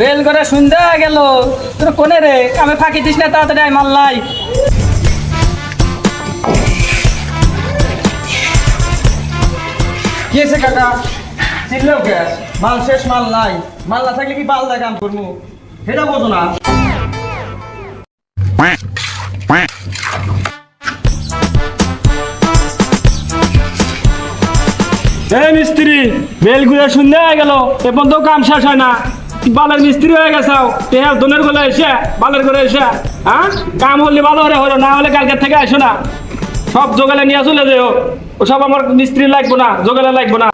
Bell করে শুনতে গেল। তোর কোনে রে? আমি ফাঁকি দিস না, তাড়াতাড়ি আয় মাল্লাই কি আছে কাকা? চিনলেও কে? মাল শেষ, মাল নাই মাল না থাকলে কি বাল দা কাম করব সেটা বোঝো না। এই মিস্ত্রি, বেল গুড়ে শূন্য হয়ে গেল। এখন তো কাম শেষ হয় না। বালের মিস্ত্রি হয়ে গেছাও টেহার দনের গলে এসে বালের করে এসে হ্যাঁ? কাম হলে ভালো হলে হলো না হলে কালকের থেকে আসো না। সব জোগালে নিয়ে চলে যেও। ও সব আমার মিস্ত্রি লাগবো না জোগালে লাগবো না।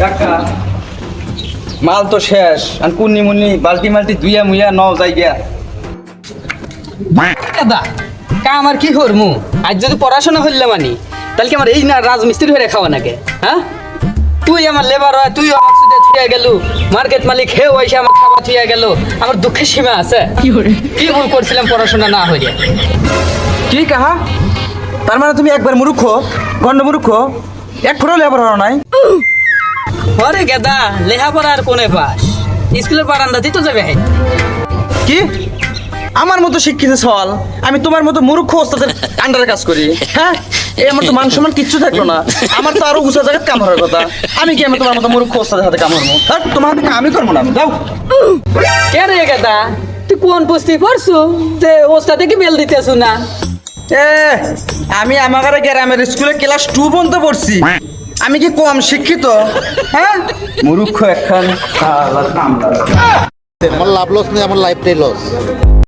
কাকা মাল তো শেষ। আর কুন্নি মুন্নি বালতি মালতি দুইয়া মুইয়া ন যাই গিয়া দাদা কাম আর কি করমু? আজ যদি পড়াশোনা করলে মানি তাহলে কি আমার এই না রাজমিস্ত্রি হয়ে খাওয়া নাকি? হ্যাঁ? তুই আমার লেবার হয় তুই আমার সাথে থুয়ে গেল। মার্কেট মালিক হে ওইসে আমার খাবার থুয়ে গেল। আমার দুঃখের সীমা আছে। কি কি ভুল করছিলাম পড়াশোনা না হয়ে কি কাহা? তার মানে তুমি একবার মুরুখ গন্ড মুরুখ এক ফোটো লেবার হলো নাই। আরে গেদা লেহাপড়া আর কোনে পাস স্কুলের বারান্দাতেই তো যাবে। কি? আমার মতো শিক্ষিত সওয়াল আমি তোমার মতো মূর্খ ওস্তাদের আন্ডারে কাজ করি। হ্যাঁ? এই আমার তো মান সম্মান কিচ্ছু থাকল না। আমার তো আরও উঁচা জায়গায় কাম হওয়ার কথা। আমি কি আমি তোমার মতো মূর্খ ওস্তাদের হাতে কাম হব তোমার হাতে আমি করব না যাও। কে রে গেদা? তুই কোন পুস্তি পড়ছু? যে ওস্তাদে কি বেল দিতেছু না? এ আমি আমার গ্রামের স্কুলে ক্লাস টু পর্যন্ত পড়ছি। আমি কি কম শিক্ষিত? হ্যাঁ? মূর্খ একখান। আমার লাভ লস নেই আমার লাইফটাই লস